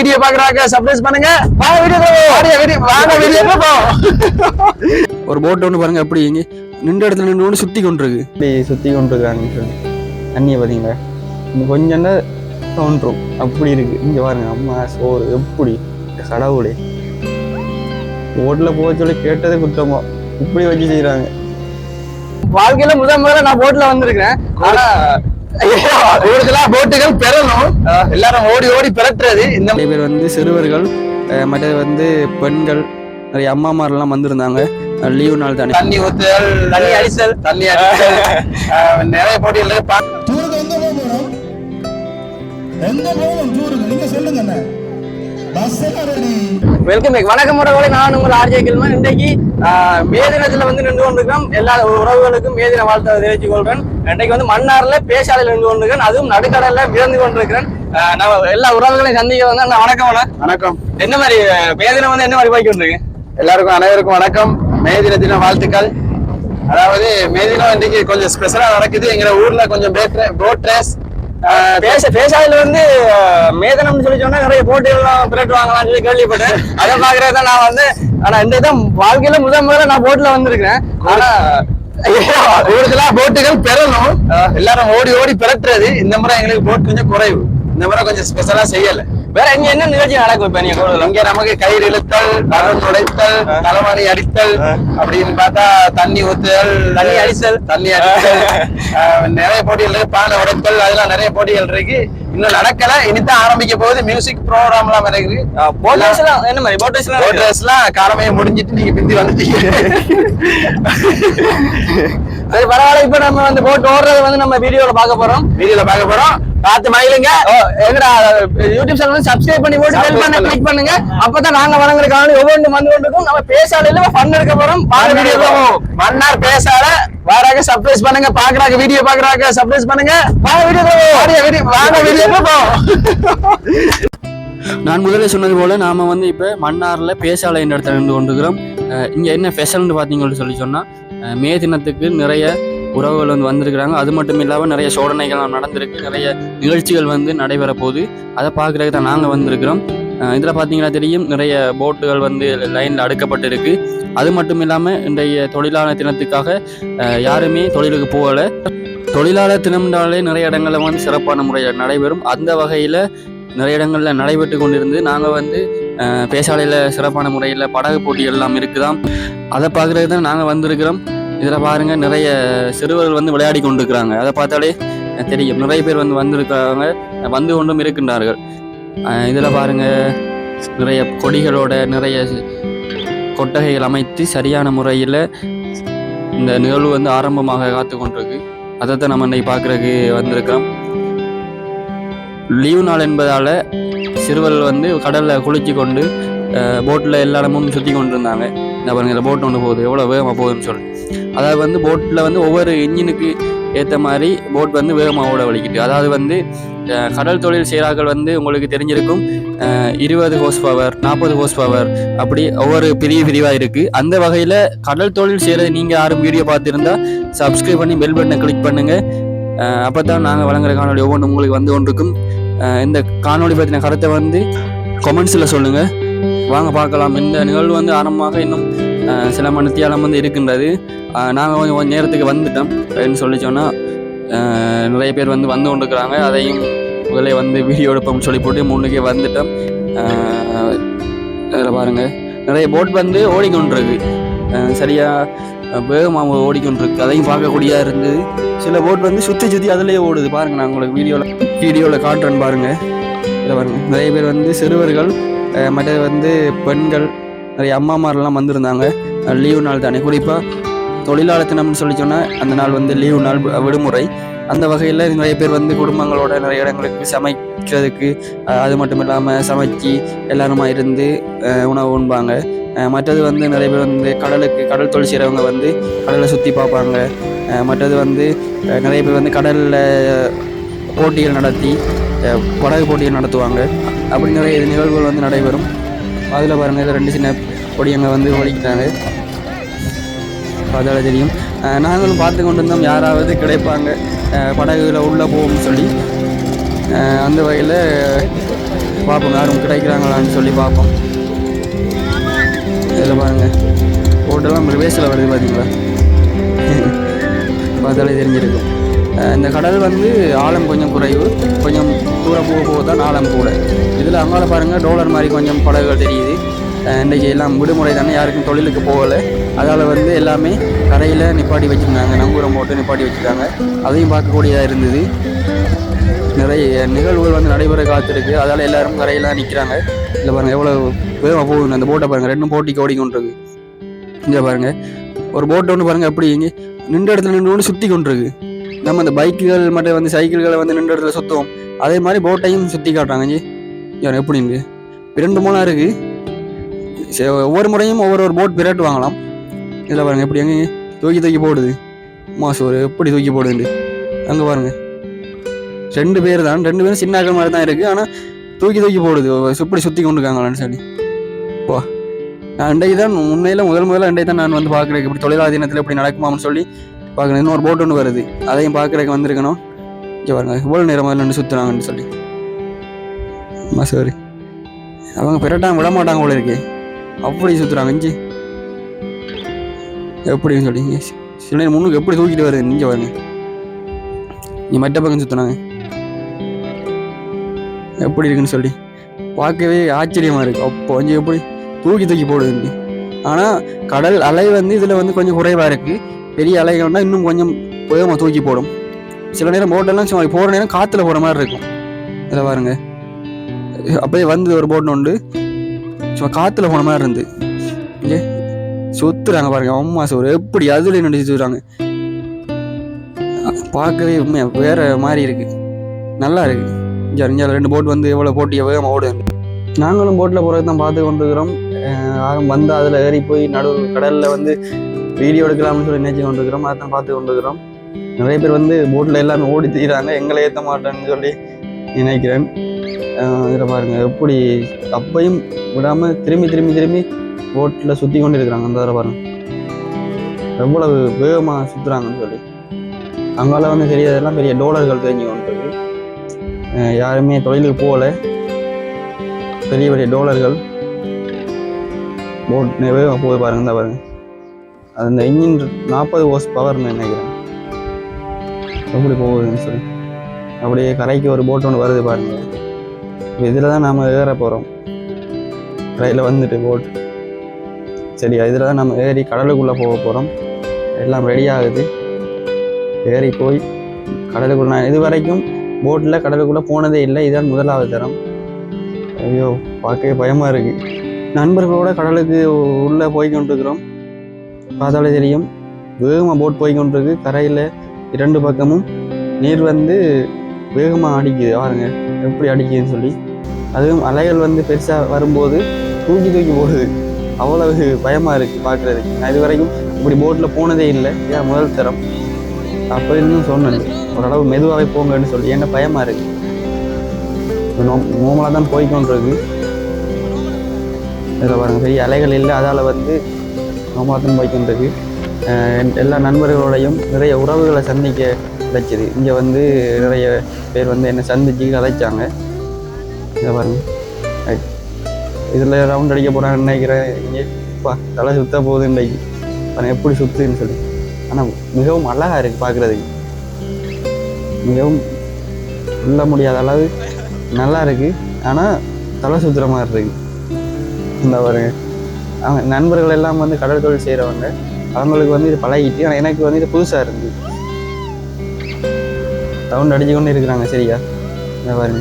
Video பாக்குறாங்க surprise பண்ணுங்க. வாங்க வீடியோ வீடியோ வாங்க வீடியோ ஒரு போட் ஒன்று பாருங்க அப்படி இங்கே நின்ற இடத்துல நின்று ஒன்று சுற்றி கொண்டிருக்கு. இப்படி சுற்றி கொண்டிருக்காங்கன்னு சொல்லி. தண்ணியை பார்த்தீங்களா இன்னும் கொஞ்சம் தான் தோன்றும். அப்படி இருக்கு. இங்கே பாருங்க அம்மா சோறு எப்படி? கடவுளே. போட்டில் போக சொல்லி கேட்டதே குத்தமா. இப்படி வச்சு செய்கிறாங்க வாழ்க்கையில முதல் முதல்ல நான் போட்ல வந்திருக்கிறேன். ஆனா போட்டுகள் பெறணும். எல்லாரும் ஓடி ஓடி பெறட்டுறது இந்த பேர் வந்து சிறுவர்கள் அஹ் மற்றது வந்து பெண்கள் நிறைய அம்மாமாரெல்லாம் வந்திருந்தாங்க. லீவு நாள் தானே. தண்ணி ஊத்துதல் தண்ணி அடித்தல் தண்ணி அடித்தல். நிறைய போட்டிகள் டூருக்கு எங்க போக போறோம்? எங்க போகணும் டூருக்கு நீங்க சொல்லுங்க வெல்கம் பேக் வணக்கம் உறவுகளை. நான் உங்கள் ஆர்ஜே கில்மன். இன்றைக்கு ஆஹ், மே தினத்துல வந்து நின்று கொண்டிருக்கோம் எல்லா உறவுகளுக்கும் மே தின வாழ்த்தை தெரிவித்துக் கொள்றேன் இன்றைக்கு வந்து மன்னார்ல பேசாலையில் நின்று கொண்டிருக்கேன் அதுவும் நடுக்கடல்ல மிதந்து கொண்டிருக்கிறேன். நான் எல்லா உறவுகளையும் சந்திக்க வந்து அண்ணா, வணக்கம். வணக்கம். என்ன மாதிரி மே தினம் வந்து என்ன மாதிரி போய்க்கு கொண்டிருக்கு எல்லாருக்கும் அனைவருக்கும் வணக்கம். மே தின தின வாழ்த்துக்கள். அதாவது மே தினம் இன்னைக்கு கொஞ்சம் ஸ்பெஷலா நடக்குது. எங்க ஊர்ல கொஞ்சம் போட் ரேஸ் பேச பேசாலையில வந்து ஆஹ், மே தினம்னு சொல்லி சொன்னா நிறைய போட்டிகள்லாம் பிரெட் வாங்கலாம்னு சொல்லி கேள்விப்பட்டேன். அதை பாக்குறது நான் வந்து ஆனா இந்த இதான் வாழ்க்கையில முதல் முதல்ல நான் போட்ல வந்திருக்கிறேன். ஆனா கூடுதலா போட்டுகள் பெறணும். எல்லாரும் ஓடி ஓடி பெறட்டுறது இந்த முறை எங்களுக்கு போட் கொஞ்சம் குறைவு. இந்த முறை கொஞ்சம் ஸ்பெஷலா செய்யல. வேற எங்க என்ன நிகழ்ச்சி நடக்கும் இப்ப நீங்க? இங்க நமக்கு கயிறு இழுத்தல் மரம் துடைத்தல் தலைமணி அடித்தல் அப்படின்னு பார்த்தா தண்ணி ஊத்துதல் தண்ணி அடித்தல். தண்ணி அடித்தல். நிறைய போட்டிகள் இருக்கு. பானை உடைத்தல் அதெல்லாம் நிறைய போட்டிகள் இருக்கு. இன்னும் நடக்கல. இனிதான் ஆரம்பிக்க போகுது. மியூசிக் ப்ரோக்ராம் எல்லாம் இருக்கு போட் ரேஸ் எல்லாம் என்ன மாதிரி போட் ரேஸ் எல்லாம் போட் காலமே முடிஞ்சிட்டு நீங்க பிந்தி வந்துட்டீங்க. சரி பரவாயில்ல. இப்ப நம்ம வந்து போட் ஓடுறது வந்து நம்ம வீடியோல பார்க்க போறோம். வீடியோல பார்க்க போறோம். பார்த்து மயிலுங்க ஓ, எங்கடா யூடியூப் சேனல் சப்ஸ்கிரைப் பண்ணி போட்டு பெல் பண்ண கிளிக் பண்ணுங்க. அப்பதான் நாங்க வழங்குறதுக்கான ஒவ்வொன்று வந்து கொண்டிருக்கும். நம்ம பேசாலையில ஃபன் எடுக்க போறோம். பாருங்க மன்னார் பேசால வாராங்க சர்ப்ரைஸ் பண்ணுங்க. பாக்குறாங்க வீடியோ பாக்குறாங்க சர்ப்ரைஸ் பண்ணுங்க. வாங்க வீடியோ வாங்க வீடியோ நான் முதல்ல சொன்னது போல நாம வந்து இப்போ மன்னாரில் பேசாலை என்ற இடத்துல நின்று கொண்டிருக்கிறோம். இங்க என்ன ஸ்பெஷல்னு பார்த்தீங்கன்னு சொல்லி சொன்னா அஹ் மே தினத்துக்கு நிறைய உறவுகள் வந்து வந்திருக்கிறாங்க. அது மட்டும் இல்லாமல் நிறைய சோதனைகள் நடந்திருக்கு. நிறைய நிகழ்ச்சிகள் வந்து நடைபெற போகுது. அதை பார்க்குறதுக்கு தான் நாங்கள் வந்திருக்கிறோம். இதில் பார்த்தீங்கன்னா தெரியும் நிறைய போட்டுகள் வந்து லைனில் அடுக்கப்பட்டிருக்கு. அது மட்டும் இல்லாமல் இன்றைய தொழிலாளர் தினத்துக்காக யாருமே தொழிலுக்கு போகலை. தொழிலாளர் தினம்னாலே நிறைய இடங்களில் வந்து சிறப்பான முறையில் நடைபெறும். அந்த வகையில் நிறைய இடங்களில் நடைபெற்று கொண்டிருந்து நாங்கள் வந்து பேசாலையில் சிறப்பான முறையில் படகு போட்டிகள் எல்லாம் இருக்குதாம். அதை பார்க்குறது தான் நாங்கள் வந்திருக்கிறோம். இதில் பாருங்கள் நிறைய சிறுவர்கள் வந்து விளையாடி கொண்டிருக்கிறாங்க. அதை பார்த்தாலே தெரியும். நிறைய பேர் வந்து வந்திருக்கிறாங்க வந்து கொண்டும் இருக்கின்றார்கள். இதில் பாருங்கள் நிறைய கொடிகளோட நிறைய கொட்டகைகள் அமைத்து சரியான முறையில் இந்த நிகழ்வு வந்து ஆரம்பமாக காத்து கொண்டிருக்கு. அதை தான் நம்ம இன்னைக்கு பார்க்குறதுக்கு வந்திருக்கிறோம். லீவு நாள் என்பதால் சிறுவர்கள் வந்து கடலில் குளிச்சு கொண்டு போட்டில் எல்லா இடமும் சுற்றி கொண்டு இருந்தாங்க இந்த பாருங்க இந்த போட் ஒன்று போகுது. எவ்வளோ வேகமாக போகுதுன்னு சொல்லி. அதாவது வந்து போட்டில் வந்து ஒவ்வொரு இன்ஜினுக்கு ஏற்ற மாதிரி போட் வந்து வேகமாக ஓட வலிக்கிட்டு அதாவது வந்து கடல் தொழில் செய்கிறார்கள் வந்து உங்களுக்கு தெரிஞ்சிருக்கும். இருபது ஹோஸ் பவர் நாற்பது ஹோஸ் பவர் அப்படி ஒவ்வொரு பிரிவு பிரிவாக இருக்குது அந்த வகையில் கடல் தொழில் செய்கிறது நீங்கள் யாரும் வீடியோ பார்த்துருந்தா சப்ஸ்கிரைப் பண்ணி பெல் பட்டனை கிளிக் பண்ணுங்கள் அப்போ தான் நாங்கள் வழங்குற காணொலி ஒவ்வொன்றும் உங்களுக்கு வந்து ஒன்றுக்கும் இந்த காணொலி பற்றின கருத்தை வந்து கமெண்ட்ஸில் சொல்லுங்கள் வாங்க பார்க்கலாம். இந்த நிகழ்வு வந்து ஆரம்பமாக இன்னும் சில சில மணித்தியாலம் வந்து இருக்கின்றது. நாங்கள் கொஞ்சம் கொஞ்சம் நேரத்துக்கு வந்துட்டோம் அப்படின்னு சொல்லி சொன்னால் நிறைய பேர் வந்து வந்து கொண்டிருக்கிறாங்க. அதையும் முதலே வந்து வீடியோ எடுப்போம்னு சொல்லி போட்டு முன்னுக்கே வந்துட்டோம். அதில் பாருங்கள் நிறைய போட் வந்து ஓடிக்கொண்டிருக்கு. சரியாக வேகமாக ஓடிக்கொண்டிருக்கு. அதையும் பார்க்கக்கூடியதாக இருந்தது. சில போட் வந்து சுற்றி சுற்றி அதிலேயே ஓடுது. பாருங்கள் நான் உங்களுக்கு வீடியோவில் வீடியோவில் காட்டுறேன் பாருங்கள் இதில் பாருங்கள் நிறைய பேர் வந்து சிறுவர்கள் மற்ற மற்றது வந்து பெண்கள் நிறைய அம்மாமாரெல்லாம் வந்திருந்தாங்க. லீவு நாள் தானே. குறிப்பாக தொழிலாளர் தினம்னு சொல்லி சொன்னால் அந்த நாள் வந்து லீவு நாள் விடுமுறை. அந்த வகையில் நிறைய பேர் வந்து குடும்பங்களோட நிறைய இடங்களுக்கு சமைக்கிறதுக்கு அது மட்டும் இல்லாமல் சமைச்சு எல்லாருமா இருந்து உணவு உண்பாங்க. மற்றது வந்து நிறைய பேர் வந்து கடலுக்கு கடல் தொழில் செய்கிறவங்க வந்து கடலை சுற்றி பார்ப்பாங்க. மற்றது வந்து நிறைய பேர் வந்து கடலில் போட்டிகள் நடத்தி படகு போட்டிகள் நடத்துவாங்க. அப்படி நிறைய நிகழ்வுகள் வந்து நடைபெறும். அதில் பாருங்கள் இதில் ரெண்டு சின்ன பொடியங்க வந்து ஓடிக்கிட்டாங்க அதால் தெரியும். நாங்களும் பார்த்து கொண்டு இருந்தோம் யாராவது கிடைப்பாங்க படகுல உள்ளே போகும்னு சொல்லி. அந்த வகையில் பார்ப்போம் யாரும் கிடைக்கிறாங்களான்னு சொல்லி பார்ப்போம். இதில் பாருங்கள் போட்டெல்லாம் ரிவேஸில் வருது பார்த்தீங்களா பார்த்தாலே தெரிஞ்சிருக்கும். இந்த கடல் வந்து ஆழம் கொஞ்சம் குறைவு. கொஞ்சம் தூரம் போக போக தான் ஆழம் கூட. இதில் அங்கால பாருங்கள் டோலர் மாதிரி கொஞ்சம் படகுகள் தெரியுது. இன்றைக்கி எல்லாம் விடுமுறை தானே யாருக்கும் தொழிலுக்கு போகலை. அதால் வந்து எல்லாமே கரையில் நிப்பாட்டி வச்சுருந்தாங்க. நங்கூரம் போட்டு நிப்பாட்டி வச்சுருக்காங்க. அதையும் பார்க்கக்கூடியதாக இருந்தது. நிறைய நிகழ்வுகள் வந்து நடைபெற காத்திருக்கு அதால் எல்லாரும் கரையெல்லாம் நிற்கிறாங்க இல்லை பாருங்கள் எவ்வளோ வேகமாக போகுது அந்த போட்டை பாருங்கள் ரெண்டும் போட்டிக்கு ஓடிக்கொண்டிருக்கு இங்கே பாருங்கள் ஒரு போட்டை ஒன்று பாருங்கள் எப்படி இங்கே நின்ற இடத்துல நின்று ஒன்று சுற்றி கொண்டிருக்கு நம்ம அந்த பைக்குகள் மட்டும் வந்து சைக்கிள்களை வந்து நின்ற இடத்துல சுற்றுவோம் அதே மாதிரி போட்டையும் சுற்றி காட்டுறாங்க ஜி. யார் எப்படின்னு இரண்டு மூணாக இருக்குது சரி, ஒவ்வொரு முறையும் ஒவ்வொரு ஒரு போட் பிரட்டு வாங்கலாம். இதில் பாருங்கள் எப்படி எங்கே தூக்கி தூக்கி போடுது. மாசு ஒரு எப்படி தூக்கி போடுதுண்டு அங்கே பாருங்கள் ரெண்டு பேர் தான் ரெண்டு பேரும் சின்ன மாதிரி தான் இருக்குது ஆனால் தூக்கி தூக்கி போடுது. இப்படி சுற்றி கொண்டு இருக்காங்களான்னு சொல்லி வா நான் இன்றைக்கு தான் உண்மையில் முதல் முதல்ல அண்டை தான் நான் வந்து பார்க்குறேன் இப்படி தொழிலாளர் தினத்தில் இப்படி நடக்குமான்னு சொல்லி பார்க்கணும் இன்னொரு போட் ஒன்று வருது. அதையும் பார்க்குறதுக்கு வந்திருக்கணும். இங்கே பாருங்க இவ்வளோ நேரம் முதல்ல நின்று சுற்றுறாங்கன்னு சொல்லி. ஆமாம் சரி அவங்க பிறட்டாங்க விட மாட்டாங்க போல இருக்கு. அப்படி சுற்றுறாங்க இஞ்சி. எப்படின்னு சொல்லி சில நேரம் முன்னுக்கு எப்படி தூக்கிட்டு வருது இங்கே பாருங்க. இங்கே மற்ற பக்கம் சுற்றுனாங்க எப்படி இருக்குன்னு சொல்லி. பார்க்கவே ஆச்சரியமாக இருக்குது அப்போ கொஞ்சம் எப்படி தூக்கி தூக்கி போடுது ஆனால் கடல் அலை வந்து இதில் வந்து கொஞ்சம் குறைவாக இருக்குது பெரிய அலைகள்னா இன்னும் கொஞ்சம் வேகமாக தூக்கி போடும். சில நேரம் போட்டெல்லாம் சும்மா போகிற நேரம் காற்றுல போகிற மாதிரி இருக்கும். இதில் பாருங்க. அப்படியே வந்து ஒரு போட்டு உண்டு. சும்மா காற்றுல போன மாதிரி இருந்து. இங்கே சுத்துறாங்க பாருங்க. அம்மா சோறு எப்படி அதில் நின்று சுற்றுறாங்க பார்க்கவே உண்மையா வேற மாதிரி இருக்கு. நல்லா இருக்கு. இங்கே ரெண்டு போட் வந்து எவ்வளோ போட்டியை வேகமாக ஓடுது நாங்களும் போட்டில் போகிறது தான் பார்த்து கொண்டு இருக்கிறோம் வந்து அதில் ஏறி போய் நடு கடலில் வந்து வீடியோ எடுக்கலாம்னு சொல்லி நினைச்சு கொண்டிருக்கிறோம். அதை தான் பார்த்து கொண்டிருக்கிறோம். நிறைய பேர் வந்து போட்டில் எல்லாமே ஓடி தீராங்க எங்களை ஏற்ற மாட்டேன்னு சொல்லி நினைக்கிறேன். இதில் பாருங்கள் எப்படி அப்பையும் விடாமல் திரும்பி திரும்பி திரும்பி போட்டில் சுற்றி கொண்டு இருக்கிறாங்க அந்த தடவை பாருங்க. எவ்வளவு வேகமாக சுற்றுறாங்கன்னு சொல்லி. அங்கால வந்து தெரியாதெல்லாம் பெரிய டோலர்கள் தெரிஞ்சு கொண்டிருக்கு. யாருமே தொழிலுக்கு போகல. பெரிய பெரிய டோலர்கள். போட் வேகமாக போய் பாருங்க. இந்த பாருங்கள் அந்த இன்ஜின் நாற்பது ஹோஸ் பவர்னு நினைக்கிறேன். எப்படி போகுதுன்னு சொல்லி. அப்படியே கரைக்கு ஒரு போட் ஒன்று வருது பாருங்க. இதில் தான் நாம் ஏற போகிறோம் கரையில் வந்துட்டு போட் சரி இதில் தான் நம்ம ஏறி கடலுக்குள்ளே போக போகிறோம் எல்லாம் ரெடி ஆகுது. ஏறி போய் கடலுக்குள்ள நான் இது வரைக்கும் போட்டில் கடலுக்குள்ளே போனதே இல்லை. இதுதான் முதலாவது தரம். ஐயோ பார்க்கவே பயமாக இருக்குது நண்பர்களோட கடலுக்கு உள்ளே போய் கொண்டிருக்கிறோம். பார்த்தாலே தெரியும். வேகமாக போட் போய் கொண்டிருக்கு. கரையில் இரண்டு பக்கமும் நீர் வந்து வேகமாக அடிக்குது. பாருங்க எப்படி அடிக்குதுன்னு சொல்லி. அதுவும் அலைகள் வந்து பெருசாக வரும்போது தூக்கி தூக்கி போடுது அவ்வளவு பயமாக இருக்குது பார்க்குறதுக்கு. நான் இது வரைக்கும் இப்படி போட்டில் போனதே இல்லை. ஏன் முதல் தரம். அப்போ இருந்தும் சொன்னேன் ஓரளவு மெதுவாகவே போங்கன்னு சொல்லி. என்ன பயமாக இருக்குது நோ நோமலாக தான் போய்கொண்டிருக்கு இதில் பாருங்கள் பெரிய அலைகள் இல்லை. அதால் வந்து நோமலாக வைக்கின்றது. எல்லா நண்பர்களோடையும் நிறைய உறவுகளை சந்திக்க கிடைச்சிது இங்கே வந்து நிறைய பேர் வந்து என்னை சந்திச்சு கதைச்சாங்க இதை பாருங்க. இதில் ரவுண்ட் அடிக்க போகிறாங்கன்னு நினைக்கிறேன். இங்கே பா தலை சுத்த போகுது இன்றைக்கு. எப்படி சுற்றுன்னு சொல்லி. ஆனால் மிகவும் அழகாக இருக்குது பார்க்குறதுக்கு மிகவும் சொல்ல முடியாத அளவு நல்லா இருக்குது ஆனால் தலை சுற்றுற மாதிரி இருக்குது இந்த பாருங்கள் அவங்க நண்பர்கள் எல்லாம் வந்து கடல் தொழில் செய்கிறவங்க அவங்களுக்கு வந்து இது பழகிட்டு ஆனால் எனக்கு வந்து இது புதுசாக இருந்து. சவுண்ட் அடிச்சு கொண்டு இருக்கிறாங்க சரியா? இந்த பாருங்க.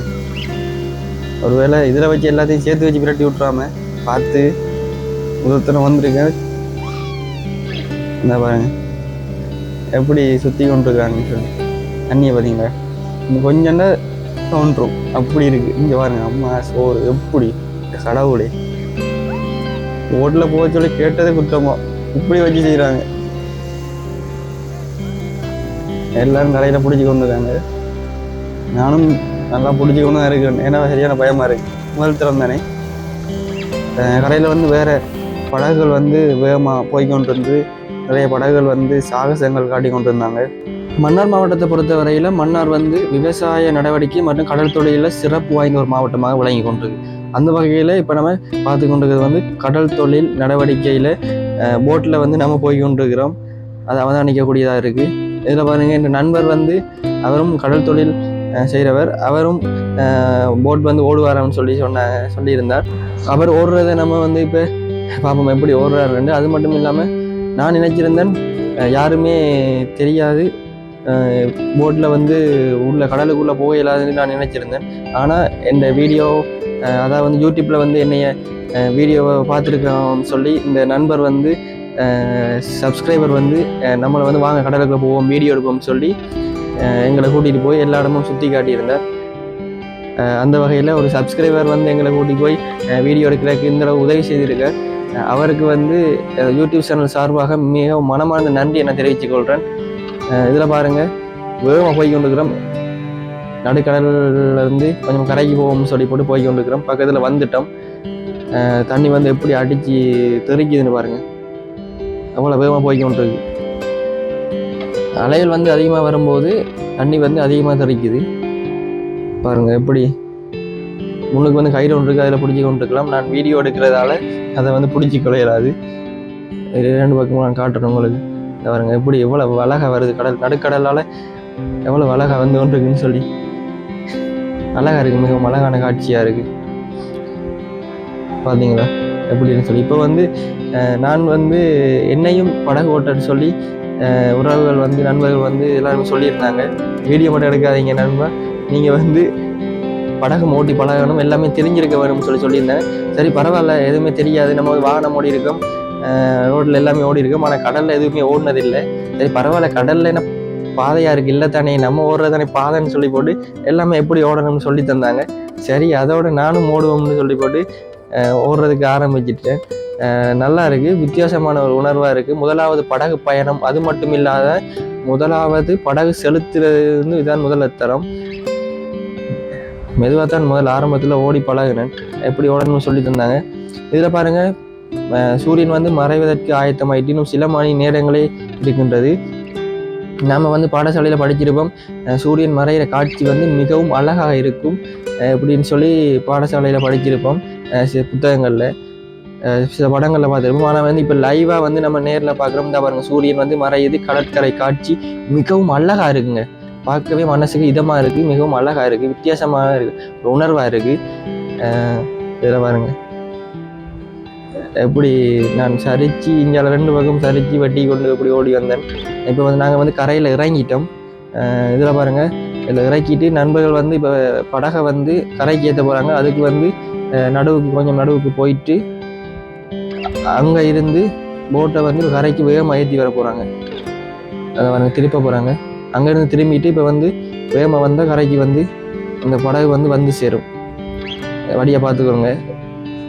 ஒருவேளை இதில் வச்சு எல்லாத்தையும் சேர்த்து வச்சு விரட்டி விட்றாம பார்த்து ஒருத்தரம் வந்திருக்கேன் இந்த பாருங்க. எப்படி சுற்றி கொண்டிருக்காங்கன்னு சொல்லி. தண்ணியை பார்த்தீங்களா இன்னும் கொஞ்சம் தோன்றும் அப்படி இருக்கு. இங்கே பாருங்க அம்மா சோறு எப்படி? கடவுளே ஓட்டில் போக சொல்லி கேட்டதே குற்றமா இப்படி வச்சு செய்கிறாங்க எல்லாரும் கடையில் பிடிச்சி கொண்டுருக்காங்க நானும் நல்லா பிடிச்சி கொண்டு தான் இருக்கேன் ஏன்னா சரியான பயமாக இருக்கு. முதல் திறம் தானே. கடையில் வந்து வேறு படகுகள் வந்து வேகமாக போய்கொண்டு வந்து இருந்து நிறைய படகுகள் வந்து சாகசங்கள் காட்டி கொண்டு இருந்தாங்க மன்னார் மாவட்டத்தை பொறுத்தவரையில் மன்னார் வந்து விவசாய நடவடிக்கை மற்றும் கடல் தொழிலில் சிறப்பு வாய்ந்த ஒரு மாவட்டமாக விளங்கி கொண்டிருக்கு. அந்த வகையில் இப்போ நம்ம பார்த்து கொண்டிருக்கிறது வந்து கடல் தொழில் நடவடிக்கையில் போட்டில் வந்து நம்ம போய் கொண்டிருக்கிறோம். அதை அவதானிக்கக்கூடியதாக இருக்குது இதில் பாருங்கள் என் நண்பர் வந்து அவரும் கடல் தொழில் செய்கிறவர் அவரும் போட் வந்து ஓடுவாராம்னு சொல்லி சொன்ன சொல்லியிருந்தார். அவர் ஓடுறதை நம்ம வந்து இப்போ பார்ப்போம் எப்படி ஓடுறாருன்னு அது மட்டும் இல்லாமல் நான் நினைச்சிருந்தேன் யாருமே தெரியாது. போட்டில் வந்து உள்ள கடலுக்குள்ளே போக இல்லாதுன்னு நான் நினச்சிருந்தேன். ஆனால் இந்த வீடியோ அதாவது வந்து யூடியூப்பில் வந்து என்னைய வீடியோவை பார்த்துருக்கோம்னு சொல்லி இந்த நண்பர் வந்து சப்ஸ்கிரைபர் வந்து நம்மளை வந்து வாங்க கடலுக்குள்ளே போவோம் வீடியோ எடுப்போம்னு சொல்லி எங்களை கூட்டிகிட்டு போய் எல்லா இடமும் சுற்றி காட்டியிருந்தார். அந்த வகையில் ஒரு சப்ஸ்கிரைபர் வந்து எங்களை கூட்டிகிட்டு போய் வீடியோ எடுக்கிறதுக்கு இந்த அளவு உதவி செய்திருக்கார். அவருக்கு வந்து யூடியூப் சேனல் சார்பாக மிகவும் மனமார்ந்த நன்றி என தெரிவித்துக் கொள்கிறேன் இதில் பாருங்கள் வேகமாக போய் கொண்டுருக்குறோம் நடுக்கடல்லேருந்து கொஞ்சம் கரைக்கு போவோம்னு சொல்லி போட்டு போய் கொண்டிருக்கிறோம் பக்கத்தில் வந்துட்டோம். தண்ணி வந்து எப்படி அடித்து தெறிக்குதுன்னு பாருங்கள் அவ்வளோ வேகமாக போய் கொண்டிருக்கு அலைகள் வந்து அதிகமாக வரும்போது தண்ணி வந்து அதிகமாக தெறிக்குது பாருங்கள் எப்படி முன்னுக்கு வந்து கயிறு ஒன்று இருக்குது அதில் பிடிச்சி கொண்டுருக்கலாம். நான் வீடியோ எடுக்கிறதால அதை வந்து பிடிச்சி கொள்ளையலாது ரெண்டு பக்கமும் நான் காட்டுறேன் உங்களுக்கு. பாருங்க எப்படி எவ்வளோ அழகாக வருது கடல் நடுக்கடலால் எவ்வளோ அழகாக வந்து கொண்டிருக்குன்னு சொல்லி. அழகாக இருக்குது மிகவும் அழகான காட்சியாக இருக்குது பார்த்தீங்களா எப்படின்னு சொல்லி. இப்போ வந்து நான் வந்து என்னையும் படகு ஓட்டன்னு சொல்லி உறவுகள் வந்து நண்பர்கள் வந்து எல்லாருமே சொல்லியிருந்தாங்க. வீடியோ மட்டும் எடுக்காதீங்க நண்பா. நீங்கள் வந்து படகு ஓட்டி பழகணும் எல்லாமே தெரிஞ்சிருக்க வேணும்னு சொல்லி சொல்லியிருந்தேன். சரி பரவாயில்ல எதுவுமே தெரியாது. நம்ம வாகனம் ஓடி இருக்கோம் ரோட்டில் எல்லாமே ஓடி இருக்கும் ஆனால் கடலில் எதுவுமே ஓடினதில்லை. சரி பரவாயில்ல. கடலில் என்ன பாதையாக இருக்குது இல்லை தானே. நம்ம ஓடுறது தானே பாதைன்னு சொல்லி போட்டு எல்லாமே எப்படி ஓடணும்னு சொல்லி தந்தாங்க. சரி அதோட நானும் ஓடுவோம்னு சொல்லி போட்டு ஓடுறதுக்கு ஆரம்பிச்சிட்டேன். நல்லா இருக்குது வித்தியாசமான ஒரு உணர்வாக இருக்குது முதலாவது படகு பயணம். அது மட்டும் இல்லாத முதலாவது படகு செலுத்துறது வந்து இதான் முதல் தரம் மெதுவாக தான் முதல் ஆரம்பத்தில் ஓடி பழகினேன். எப்படி ஓடணும்னு சொல்லி தந்தாங்க. இதில் பாருங்கள் சூரியன் வந்து மறைவதற்கு ஆயத்தமாயிட்டு இன்னும் சில மணி நேரங்களே இருக்கின்றது. நாம் வந்து பாடசாலையில் படிச்சிருப்போம். சூரியன் மறைகிற காட்சி வந்து மிகவும் அழகாக இருக்கும். அப்படின்னு சொல்லி பாடசாலையில் படிச்சிருப்போம். சில புத்தகங்களில். சில படங்களில் பார்த்துருப்போம். ஆனால் வந்து இப்போ லைவாக வந்து நம்ம நேரில் பார்க்குறோம். இந்த பாருங்கள் சூரியன் வந்து மறையுது. கடற்கரை காட்சி மிகவும் அழகாக இருக்குங்க. பார்க்கவே மனசுக்கு இதமாக இருக்குது மிகவும் அழகாக இருக்குது வித்தியாசமாக இருக்குது ஒரு உணர்வாக இருக்குது இதில் பாருங்க. எப்படி நான் சரிச்சு இங்கே ரெண்டு பக்கம் சரிச்சு வெட்டி கொண்டு இப்படி ஓடி வந்தேன். இப்போ வந்து நாங்கள் வந்து கரையில் இறங்கிட்டோம். இதில் பாருங்கள் இதில் இறக்கிட்டு நண்பர்கள் வந்து இப்போ படகை வந்து கரைக்கு ஏற்ற போகிறாங்க அதுக்கு வந்து நடுவுக்கு கொஞ்சம் நடுவுக்கு போயிட்டு அங்கே இருந்து போட்டை வந்து கரைக்கு வேகமாக ஏற்றி வர போகிறாங்க அதை வந்து திருப்ப போகிறாங்க அங்கேருந்து திரும்பிட்டு இப்போ வந்து வேகமாக வந்தால் கரைக்கு வந்து இந்த படகு வந்து வந்து சேரும். வழியை பார்த்துக்கோங்க.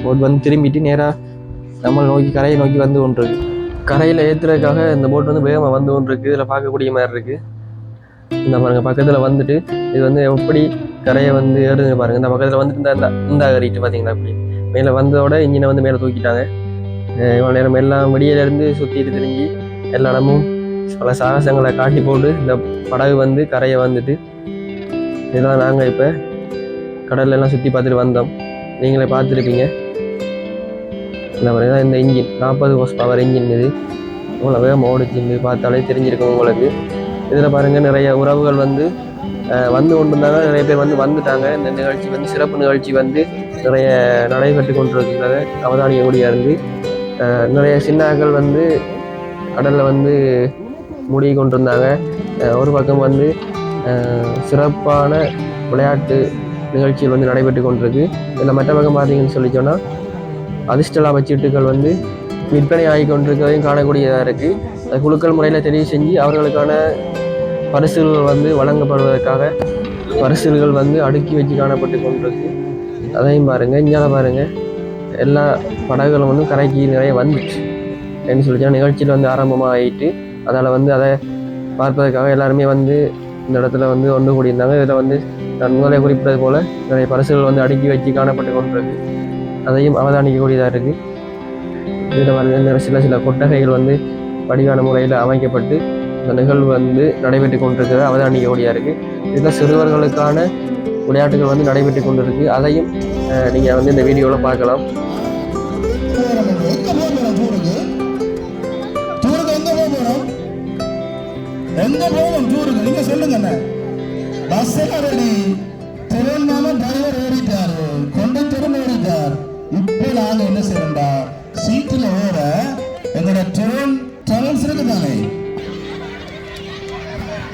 போட் வந்து திரும்பிட்டு நேராக நம்மளை நோக்கி கரையை நோக்கி வந்து கொண்டிருக்கு. கரையில் ஏற்றுறதுக்காக இந்த போட் வந்து வேகமாக வந்து கொண்டிருக்கு. இதில் பார்க்கக்கூடிய மாதிரி இருக்குது இந்த பாருங்கள் பக்கத்தில் வந்துட்டு இது வந்து எப்படி கரையை வந்து ஏறுது பாருங்கள் இந்த பக்கத்தில் வந்துட்டு இந்த இந்த- ஏறிட்டு பார்த்தீங்களா அப்படி. மேலே வந்ததோட இன்ஜினை வந்து மேலே தூக்கிட்டாங்க. இவ்வளோ நேரம் எல்லாம் வெளியிலேருந்து சுற்றிட்டு திரும்பி எல்லா இடமும் பல சாகசங்களை காட்டி போட்டு இந்த படகு வந்து கரையை வந்துட்டு இதெல்லாம் நாங்கள் இப்போ கடல்லெல்லாம் சுற்றி பார்த்துட்டு வந்தோம். நீங்களே பார்த்துருப்பீங்க. இந்த மாதிரி தான் இந்த இன்ஜின் நாற்பது ஹோஸ் பவர் இன்ஜின் இது. இவ்வளோ வேகம் ஓடிச்சு பார்த்தாலே தெரிஞ்சிருக்கும் உங்களுக்கு. இதில் பாருங்கள் நிறைய உறவுகள் வந்து வந்து கொண்டு இருந்தாங்க நிறைய பேர் வந்து வந்துட்டாங்க. இந்த நிகழ்ச்சி வந்து சிறப்பு நிகழ்ச்சி வந்து நிறைய நடைபெற்று கொண்டிருக்கின்றத அவதானிக்கக்கூடிய இருந்து நிறைய சின்னாக்கள் வந்து கடலில் வந்து மூடி கொண்டிருந்தாங்க. ஒரு பக்கம் வந்து சிறப்பான விளையாட்டு நிகழ்ச்சிகள் வந்து நடைபெற்று கொண்டிருக்கு. இதில் மற்ற பக்கம் பார்த்தீங்கன்னு சொல்லி சொன்னால் அதிர்ஷ்ட வச்சீட்டுகள் வந்து விற்பனை ஆகி கொண்டிருக்கிறதையும் காணக்கூடியதாக இருக்குது குழுக்கள் முறையில் தெரிவு செஞ்சு அவர்களுக்கான பரிசுகள் வந்து வழங்கப்படுவதற்காக பரிசுகள் வந்து அடுக்கி வச்சு காணப்பட்டு கொண்டிருக்கு. அதையும் பாருங்கள் இங்கே பாருங்கள் எல்லா படகுகளும் வந்து கரைக்கு நிறைய வந்துச்சு என்ன சொல்லிச்சா நிகழ்ச்சியில் வந்து ஆரம்பமாக ஆகிட்டு அதால் வந்து அதை பார்ப்பதற்காக எல்லாருமே வந்து இந்த இடத்துல வந்து ஒன்று கூடியிருந்தாங்க. இதில் வந்து நான் முதலே குறிப்பிட்டது போல் நிறைய பரிசுகள் வந்து அடுக்கி வச்சு காணப்பட்டு கொண்டிருக்கு. அதையும் அவதானிக்கக்கூடியதாக இருக்குது இதில் வந்து சில சில கொட்டகைகள் வந்து வடிவான முறையில் அமைக்கப்பட்டு இந்த நிகழ்வு வந்து நடைபெற்று கொண்டிருக்கிறது அவதானிக்கக்கூடியதாக இருக்குது இதில் சிறுவர்களுக்கான விளையாட்டுகள் வந்து நடைபெற்று கொண்டிருக்கு. அதையும் நீங்கள் வந்து இந்த வீடியோவில் பார்க்கலாம். எங்க போகணும் டூருக்கு நீங்க சொல்லுங்க என்ன? பஸ் எல்லாம் ரெடி என்ன செய்யறோம்டா சீட்டுல ஏற எங்களோட ட்ரெயின் டிராவல்ஸ் இருக்கு தானே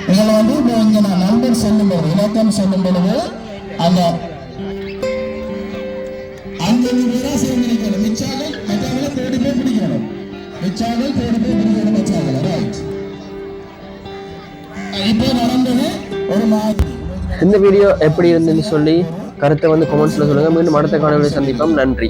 எங்களை வந்து இப்போ இங்கே நான் நண்பர் சொல்லும் பொழுது இலக்கம் சொல்லும் பொழுது அந்த அஞ்சஞ்சு பேரா சேர்ந்து நிக்கணும் மிச்சாக மற்றவங்களை தேடி போய் பிடிக்கணும் மிச்சாலும் தேடி போய் பிடிக்கணும் மிச்சாக ரைட் இப்போ நடந்தது ஒரு மாதிரி. இந்த வீடியோ எப்படி இருந்துன்னு சொல்லி கருத்தை வந்து கமெண்ட்ஸில் சொல்லுங்கள் மீண்டும் அடுத்த காணொலியை சந்திப்போம். நன்றி.